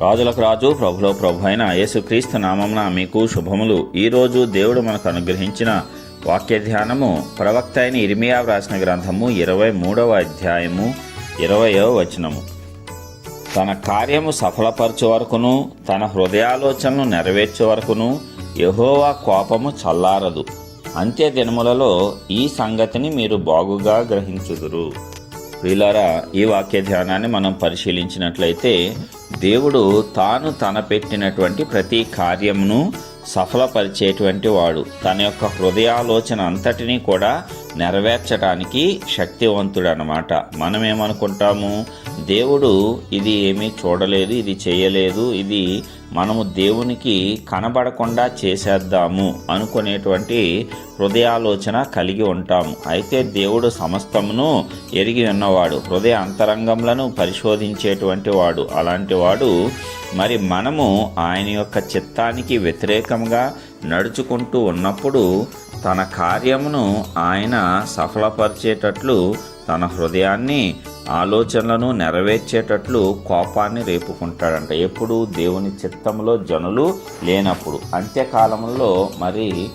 రాజులకు రాజు ప్రభులో ప్రభు అయిన యేసుక్రీస్తు నామమున మీకు శుభములు. ఈరోజు దేవుడు మనకు అనుగ్రహించిన వాక్య ధ్యానము ప్రవక్త అయిన ఇర్మియా వ్రాసిన గ్రంథము ఇరవై మూడవ అధ్యాయము ఇరవయో వచనము. తన కార్యము సఫలపరచు వరకును తన హృదయాలోచనలు నెరవేర్చే వరకును యహోవా కోపము చల్లారదు. అంత్య దినములలో ఈ సంగతిని మీరు బాగుగా గ్రహించుదురు. ప్రియులారా ఈ వాక్య ధ్యానాన్ని మనం పరిశీలించినట్లయితే దేవుడు తాను తన పెట్టినటువంటి ప్రతి కార్యమును సఫలపరిచేటువంటి వాడు. తన యొక్క హృదయాలోచన అంతటినీ కూడా నెరవేర్చడానికి శక్తివంతుడు అనమాట మనమేమనుకుంటాము? దేవుడు ఇది ఏమీ చూడలేదు ఇది చేయలేదు ఇది మనము దేవునికి కనబడకుండా చేసేద్దాము అనుకునేటువంటి హృదయాలోచన కలిగి ఉంటాము. అయితే దేవుడు సమస్తమును ఎరిగి ఉన్నవాడు హృదయ అంతరంగములను పరిశోధించేటువంటి వాడు. అలాంటి వాడు మరి మనము ఆయన యొక్క చిత్తానికి వ్యతిరేకంగా నడుచుకుంటూ ఉన్నప్పుడు తన కార్యమును ఆయన సఫలపరిచేటట్లు తన హృదయాన్ని ఆలోచనలను నెరవేర్చేటట్లు కోపాన్ని రేపుకుంటాడంట. ఎప్పుడు దేవుని చిత్తంలో జనులు లేనప్పుడు. అంత్యకాలంలో మరి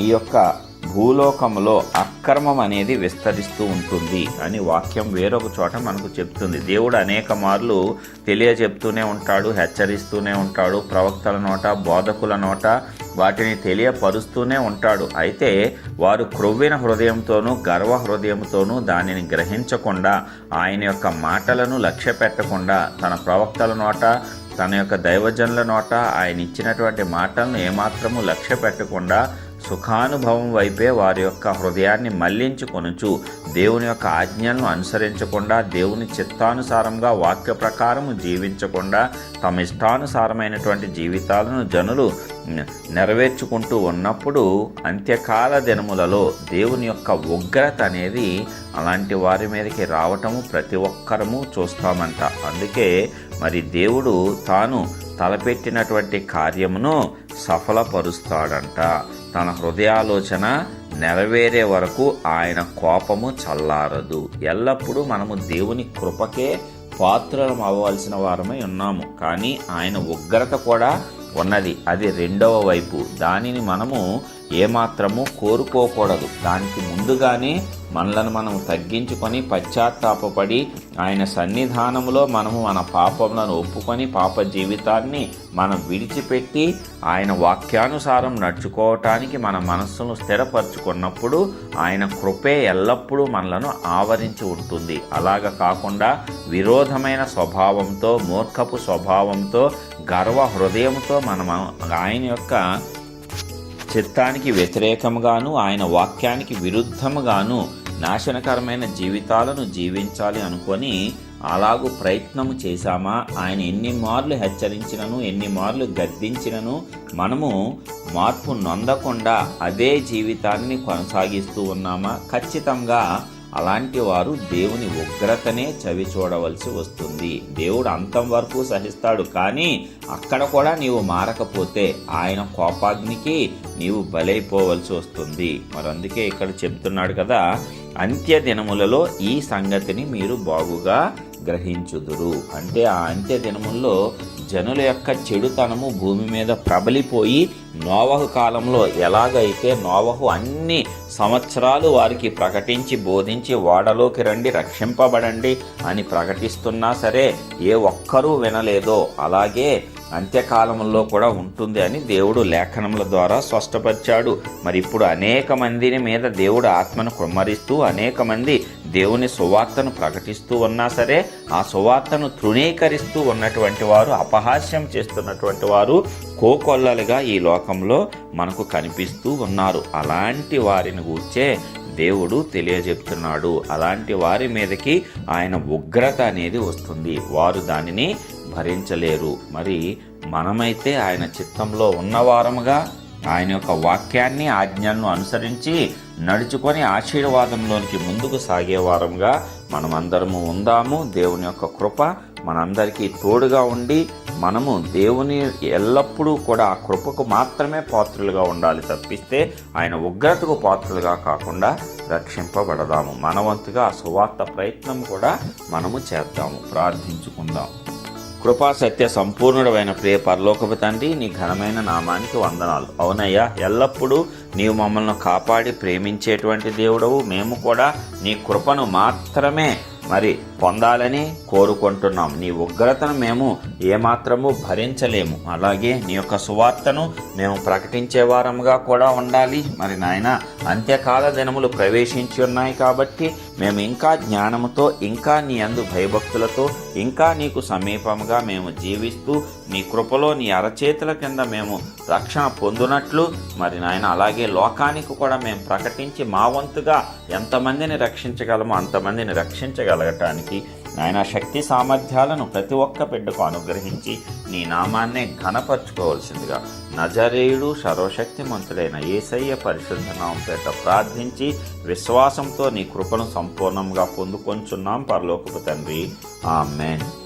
ఈ యొక్క భూలోకంలో అక్రమం అనేది విస్తరిస్తూ ఉంటుంది అని వాక్యం వేరొక చోట మనకు చెప్తుంది. దేవుడు అనేక మార్లు తెలియజెప్తూనే ఉంటాడు హెచ్చరిస్తూనే ఉంటాడు ప్రవక్తల నోట బోధకుల నోట వాటిని తెలియపరుస్తూనే ఉంటాడు. అయితే వారు క్రొవ్విన హృదయంతోనూ గర్వ హృదయంతోనూ దానిని గ్రహించకుండా ఆయన యొక్క మాటలను లక్ష్య పెట్టకుండా తన ప్రవక్తల నోట తన యొక్క దైవజనుల నోట ఆయన ఇచ్చినటువంటి మాటలను ఏమాత్రము లక్ష్య పెట్టకుండా సుఖానుభవం వైపే వారి యొక్క హృదయాన్ని మళ్ళించుకొనుచు దేవుని యొక్క ఆజ్ఞలను అనుసరించకుండా దేవుని చిత్తానుసారంగా వాక్య ప్రకారము జీవించకుండా తమ ఇష్టానుసారమైనటువంటి జీవితాలను జనులు నెరవేర్చుకుంటూ ఉన్నప్పుడు అంత్యకాల దినములలో దేవుని యొక్క ఉగ్రత అనేది అలాంటి వారి మీదకి రావటము ప్రతి ఒక్కరము చూస్తామంట. అందుకే మరి దేవుడు తాను తలపెట్టినటువంటి కార్యమును సఫలపరుస్తాడంట. తన హృదయాలోచన నెరవేరే వరకు ఆయన కోపము చల్లారదు. ఎల్లప్పుడూ మనము దేవుని కృపకే పాత్రలం అవ్వవలసిన వారమై ఉన్నాము. కానీ ఆయన ఉగ్రత కూడా ఉన్నది. అది రెండవ వైపు. దానిని మనము ఏమాత్రము కోరుకోకూడదు. దానికి ముందుగానే మనలను మనం తగ్గించుకొని పశ్చాత్తాపడి ఆయన సన్నిధానంలో మనము మన పాపములను ఒప్పుకొని పాప జీవితాన్ని మనం విడిచిపెట్టి ఆయన వాక్యానుసారం నడుచుకోవటానికి మన మనస్సును స్థిరపరచుకున్నప్పుడు ఆయన కృపే ఎల్లప్పుడూ మనలను ఆవరించి ఉంటుంది. అలాగ కాకుండా విరోధమైన స్వభావంతో మూర్ఖపు స్వభావంతో గర్వ హృదయంతో మనం ఆయన యొక్క చిత్తానికి వ్యతిరేకంగాను ఆయన వాక్యానికి విరుద్ధముగాను నాశనకరమైన జీవితాలను జీవించాలి అనుకొని అలాగూ ప్రయత్నము చేశామా? ఆయన ఎన్ని మార్లు హెచ్చరించినను ఎన్ని మార్లు గద్దించినను? మనము మార్పు నొందకుండా అదే జీవితాన్ని కొనసాగిస్తూ ఉన్నామా? ఖచ్చితంగా అలాంటి వారు దేవుని ఉగ్రతనే చవి చూడవలసి వస్తుంది. దేవుడు అంతం వరకు సహిస్తాడు. కానీ అక్కడ కూడా నీవు మారకపోతే ఆయన కోపాగ్నికి నీవు బలైపోవలసి వస్తుంది. మరి అందుకే ఇక్కడ చెప్తున్నాడు కదా అంత్య దినములలో ఈ సంగతిని మీరు బాగుగా గ్రహించుదురు. అంటే ఆ అంత్య దినముల్లో జనుల యొక్క చెడుతనము భూమి మీద ప్రబలిపోయి నోవహు కాలంలో ఎలాగైతే నోవహు అన్ని సంవత్సరాలు వారికి ప్రకటించి బోధించి వాడలోకి రండి రక్షింపబడండి అని ప్రకటిస్తున్నా సరే ఏ ఒక్కరూ వినలేదో అలాగే అంత్యకాలంలో కూడా ఉంటుంది అని దేవుడు లేఖనముల ద్వారా స్పష్టపరిచాడు. మరి ఇప్పుడు అనేక మందిని మీద దేవుడు ఆత్మను కుమ్మరిస్తూ అనేక మంది దేవుని సువార్తను ప్రకటిస్తూ ఉన్నా సరే ఆ సువార్తను తృణీకరిస్తూ ఉన్నటువంటి వారు అపహాస్యం చేస్తున్నటువంటి వారు కోకొల్లలుగా ఈ లోకంలో మనకు కనిపిస్తూ ఉన్నారు. అలాంటి వారిని కూర్చే దేవుడు తెలియజెప్తున్నాడు. అలాంటి వారి మీదకి ఆయన ఉగ్రత అనేది వస్తుంది. వారు దానిని భరించలేరు. మరి మనమైతే ఆయన చిత్తంలో ఉన్నవారముగా ఆయన యొక్క వాక్యాన్ని ఆజ్ఞలను అనుసరించి నడుచుకొని ఆశీర్వాదంలోనికి ముందుకు సాగేవారంగా మనమందరము ఉందాము. దేవుని యొక్క కృప మనందరికీ తోడుగా ఉండి మనము దేవుని ఎల్లప్పుడూ కూడా ఆ కృపకు మాత్రమే పాత్రలుగా ఉండాలి తప్పిస్తే ఆయన ఉగ్రతకు పాత్రలుగా కాకుండా రక్షింపబడదాము. మనవంతుగా ఆ సువార్త ప్రయత్నం కూడా మనము చేద్దాము. ప్రార్థించుకుందాం. కృపా సత్య సంపూర్ణుడమైన ప్రియ పరలోకపు తండ్రి నీ ఘనమైన నామానికి వందనాలు. అవునయ్యా ఎల్లప్పుడూ నీవు మమ్మల్ని కాపాడి ప్రేమించేటువంటి దేవుడవు. మేము కూడా నీ కృపను మాత్రమే మరి పొందాలని కోరుకుంటున్నాం. నీ ఉగ్రతను మేము ఏమాత్రము భరించలేము. అలాగే నీ యొక్క సువార్తను మేము ప్రకటించే వారముగా కూడా ఉండాలి. మరి నాయన అంత్యకాల దినములు ప్రవేశించి ఉన్నాయి కాబట్టి మేము ఇంకా జ్ఞానముతో ఇంకా నీ అందు భయభక్తులతో ఇంకా నీకు సమీపముగా మేము జీవిస్తూ నీ కృపలో నీ అరచేతుల కింద మేము రక్షణ పొందునట్లు మరి నాయన అలాగే లోకానికి కూడా మేము ప్రకటించి మా వంతుగా ఎంతమందిని రక్షించగలమో అంతమందిని రక్షించగలగటానికి నాయన శక్తి సామర్థ్యాలను ప్రతి ఒక్క బిడ్డకు అనుగ్రహించి నీ నామాన్నే ఘనపరచుకోవాల్సిందిగా నజరేయుడు సర్వశక్తిమంతుడైన ఏసయ్య పరిశుద్ధ నామం పేట ప్రార్థించి విశ్వాసంతో నీ కృపను సంపూర్ణంగా పొందుకొంచున్నాం పరలోకపు తండ్రి. ఆమెన్.